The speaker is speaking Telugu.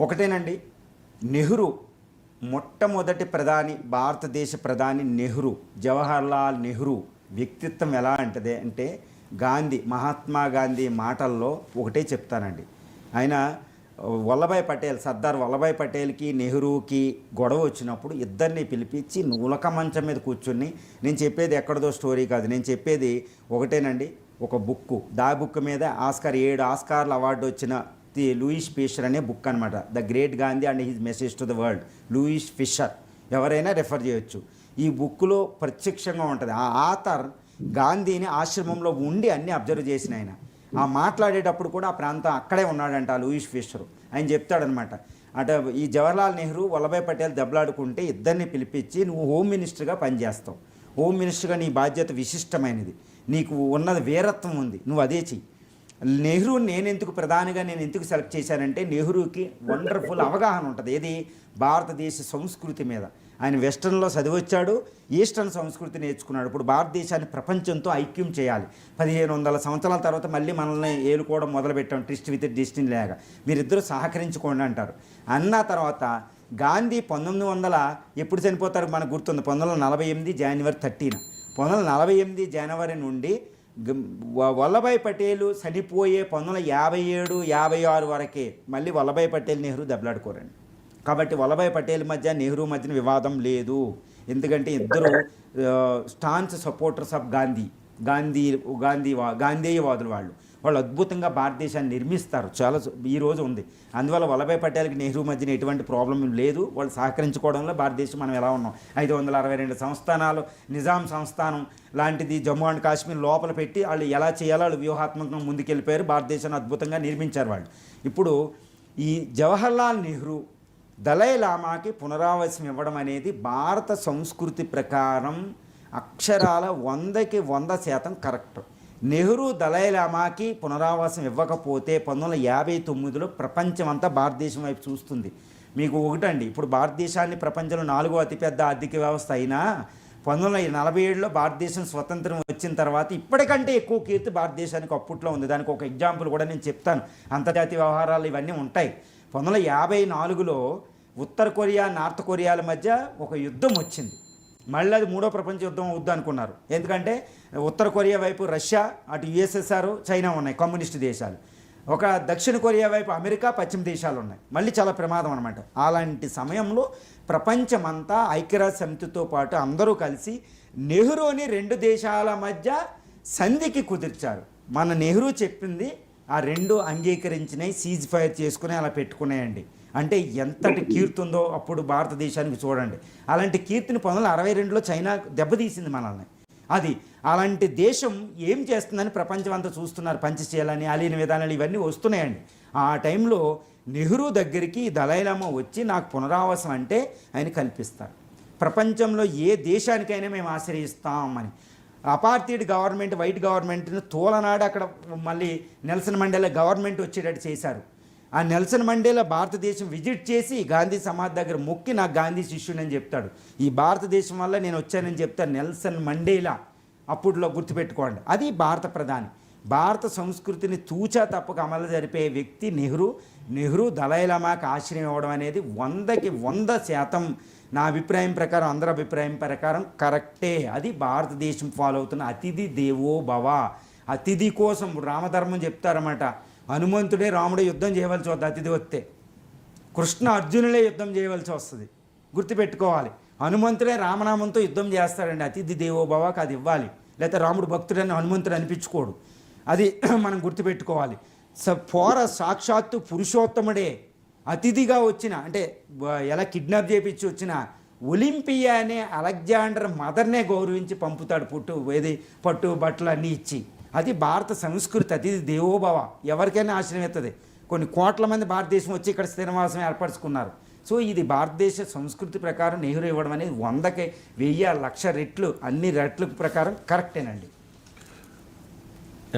ఒకటేనండి నెహ్రూ మొట్టమొదటి ప్రధాని భారతదేశ ప్రధాని నెహ్రూ జవహర్లాల్ నెహ్రూ వ్యక్తిత్వం ఎలా అంటది అంటే గాంధీ మహాత్మా గాంధీ మాటల్లో ఒకటే చెప్తానండి. ఆయన వల్లభాయ్ పటేల్ సర్దార్ వల్లభాయ్ పటేల్కి నెహ్రూకి గొడవ వచ్చినప్పుడు ఇద్దరిని పిలిపించి నులక మంచం మీద కూర్చుని నేను చెప్పేది ఎక్కడదో స్టోరీ కాదు నేను చెప్పేది ఒకటేనండి ఒక బుక్ దా బుక్ మీద ఆస్కార్ ఏడు ఆస్కార్ల అవార్డు వచ్చిన ది లూయిస్ ఫిషర్ అనే బుక్ అనమాట the great Gandhi and his message to the world. Louis Fischer. ఎవరైనా రెఫర్ చేయొచ్చు. ఈ బుక్లో ప్రత్యక్షంగా ఉంటుంది. ఆ ఆథర్ గాంధీని ఆశ్రమంలో ఉండి అన్ని అబ్జర్వ్ చేసిన ఆయన. ఆ మాట్లాడేటప్పుడు కూడా ఆ ప్రాంతం అక్కడే ఉన్నాడంట లూయిస్ ఫిషర్. ఆయన చెప్తాడనమాట అంటే ఈ జవహర్లాల్ నెహ్రూ వల్లభాయ్ పటేల్ దెబ్బలాడుకుంటే ఇద్దరిని పిలిపించి నువ్వు హోమ్ మినిస్టర్గా పనిచేస్తావు. హోమ్ మినిస్టర్గా నీ బాధ్యత విశిష్టమైనది. నీకు ఉన్నది వీరత్వం ఉంది. నువ్వు అదే చెయ్యి. నెహ్రూ నేను ఎందుకు ప్రధానిగా నేను ఎందుకు సెలెక్ట్ చేశానంటే నెహ్రూకి వండర్ఫుల్ అవగాహన ఉంటుంది. ఏది? భారతదేశ సంస్కృతి మీద. ఆయన వెస్ట్రన్లో చదివొచ్చాడు ఈస్టర్న్ సంస్కృతి నేర్చుకున్నాడు. ఇప్పుడు భారతదేశాన్ని ప్రపంచంతో ఐక్యం చేయాలి. పదిహేను వందల సంవత్సరాల తర్వాత మళ్ళీ మనల్ని ఏలుకోవడం మొదలుపెట్టాం. ట్రిస్ట్ విత్ డిస్టిని లేక. మీరిద్దరూ సహకరించుకోండి అంటారు. అన్న తర్వాత గాంధీ పంతొమ్మిది వందల ఎప్పుడు చనిపోతారు? మనకు గుర్తుంది. పంతొమ్మిది వందల నలభై ఎనిమిది జనవరి థర్టీన్. పంతొమ్మిది వందల నలభై ఎనిమిది జనవరి నుండి వల్లభాయ్ పటేల్ చనిపోయే పంతొమ్మిది వందల యాభై ఏడు యాభై ఆరు వరకే మళ్ళీ వల్లభాయ్ పటేల్ నెహ్రూ దెబ్బలాడుకోరండి. కాబట్టి వల్లభాయ్ పటేల్ మధ్య నెహ్రూ మధ్యన వివాదం లేదు. ఎందుకంటే ఇద్దరు staunch supporters of Gandhi Gandhi Gandhi వా- గాంధేయవాదులు వాళ్ళు. వాళ్ళు అద్భుతంగా భారతదేశాన్ని నిర్మిస్తారు. చాలా ఈరోజు ఈ రోజు ఉంది. అందువల్ల వల్లభాయ్ పటేల్కి నెహ్రూ మధ్యన ఎటువంటి ప్రాబ్లం లేదు. వాళ్ళు సహకరించుకోవడంలో భారతదేశం మనం ఎలా ఉన్నాం? ఐదు వందల అరవై రెండు సంస్థానాలు నిజాం సంస్థానం లాంటిది జమ్మూ అండ్ కాశ్మీర్ లోపల పెట్టి వాళ్ళు ఎలా చేయాలో వాళ్ళు వ్యూహాత్మకంగా ముందుకెళ్ళిపోయారు. భారతదేశాన్ని అద్భుతంగా నిర్మించారు వాళ్ళు. ఇప్పుడు ఈ జవహర్లాల్ నెహ్రూ దలై లామాకి పునరావాసం ఇవ్వడం అనేది భారత సంస్కృతి ప్రకారం అక్షరాల వందకి వంద శాతం కరెక్ట్. నెహ్రూ దలై లామాకి పునరావాసం ఇవ్వకపోతే పంతొమ్మిది వందల యాభై తొమ్మిదిలో ప్రపంచమంతా భారతదేశం వైపు చూస్తుంది. మీకు ఒకటండి ఇప్పుడు భారతదేశాన్ని ప్రపంచంలో నాలుగో అతిపెద్ద ఆర్థిక వ్యవస్థ అయినా పంతొమ్మిది వందల నలభై ఏడులో భారతదేశం స్వతంత్రం వచ్చిన తర్వాత ఇప్పటికంటే ఎక్కువ కీర్తి భారతదేశానికి అప్పట్లో ఉంది. దానికి ఒక ఎగ్జాంపుల్ కూడా నేను చెప్తాను. అంతర్జాతీయ వ్యవహారాలు ఇవన్నీ ఉంటాయి. పంతొమ్మిది వందల యాభై నాలుగులో ఉత్తర కొరియా నార్త్ కొరియాల మధ్య ఒక యుద్ధం వచ్చింది. మళ్ళీ అది మూడో ప్రపంచ యుద్ధం అవుద్ది అనుకున్నారు. ఎందుకంటే ఉత్తర కొరియా వైపు రష్యా అటు యుఎస్ఎస్ఆర్ చైనా ఉన్నాయి కమ్యూనిస్ట్ దేశాలు. ఒక దక్షిణ కొరియా వైపు అమెరికా పశ్చిమ దేశాలు ఉన్నాయి. మళ్ళీ చాలా ప్రమాదం అనమాట అలాంటి సమయంలో ప్రపంచమంతా ఐక్యరాజ్య సమితితో పాటు అందరూ కలిసి నెహ్రూని రెండు దేశాల మధ్య సంధికి కుదిర్చారు. మన నెహ్రూ చెప్పింది ఆ రెండు అంగీకరించినాయి సీజ్ ఫైర్ చేసుకుని అలా పెట్టుకున్నాయండి. అంటే ఎంతటి కీర్తి ఉందో అప్పుడు భారతదేశానికి చూడండి. అలాంటి కీర్తిని పంతొమ్మిది వందల అరవై రెండులో చైనా దెబ్బతీసింది మనల్ని. అది అలాంటి దేశం ఏం చేస్తుందని ప్రపంచం అంతా చూస్తున్నారు పంచశీలని అలీన విధానాలు ఇవన్నీ వస్తున్నాయండి. ఆ టైంలో నెహ్రూ దగ్గరికి దళైలామా వచ్చి నాకు పునరావాసం అంటే ఆయన కల్పిస్తారు. ప్రపంచంలో ఏ దేశానికైనా మేము ఆశ్రయిస్తామని అపార్థిడ్ గవర్నమెంట్ వైట్ గవర్నమెంట్ని తోలనాడు అక్కడ మళ్ళీ నెల్సన్ మండేలా గవర్నమెంట్ వచ్చేటట్టు చేశారు. ఆ నెల్సన్ మండేలా భారతదేశం విజిట్ చేసి గాంధీ సమాధి దగ్గర మొక్కి నాకు గాంధీ శిష్యునని చెప్తాడు. ఈ భారతదేశం వల్ల నేను వచ్చానని చెప్తాను నెల్సన్ మండేలా అప్పుడులో గుర్తుపెట్టుకోండి. అది భారత ప్రధాని. భారత సంస్కృతిని తూచా తప్పక అమలు జరిపే వ్యక్తి నెహ్రూ. నెహ్రూ దళైలమాకి ఆశ్రయం ఇవ్వడం అనేది వందకి వంద శాతం నా అభిప్రాయం ప్రకారం అందరి అభిప్రాయం ప్రకారం కరెక్టే. అది భారతదేశం ఫాలో అవుతున్న అతిథి దేవో భవ అతిథి కోసం రామధర్మం చెప్తారన్నమాట. హనుమంతుడే రాముడే యుద్ధం చేయవలసి వద్ద అతిథి వస్తే. కృష్ణ అర్జునులే యుద్ధం చేయవలసి వస్తుంది. గుర్తుపెట్టుకోవాలి. హనుమంతుడే రామనామంతో యుద్ధం చేస్తాడండి. అతిథి దేవోభవకి అది ఇవ్వాలి. లేకపోతే రాముడు భక్తుడని హనుమంతుడు అనిపించుకోడు. అది మనం గుర్తుపెట్టుకోవాలి. స పోర సాక్షాత్తు పురుషోత్తముడే అతిథిగా వచ్చిన అంటే ఎలా కిడ్నాప్ చేయించి వచ్చిన ఒలింపియా అనే అలెగ్జాండర్ మదర్నే గౌరవించి పంపుతాడు పుట్టు ఏది? పట్టు బట్టలు అన్నీ ఇచ్చి. అది భారత సంస్కృతి అది దేవోభవ. ఎవరికైనా ఆశ్రయం కొన్ని కోట్ల మంది భారతదేశం వచ్చి ఇక్కడ స్థిరవాసం ఏర్పరచుకున్నారు. సో ఇది భారతదేశ సంస్కృతి ప్రకారం నెహ్రూ ఇవ్వడం అనేది వందకి వెయ్యి లక్ష రెట్లు అన్ని రెట్ల ప్రకారం కరెక్టేనండి.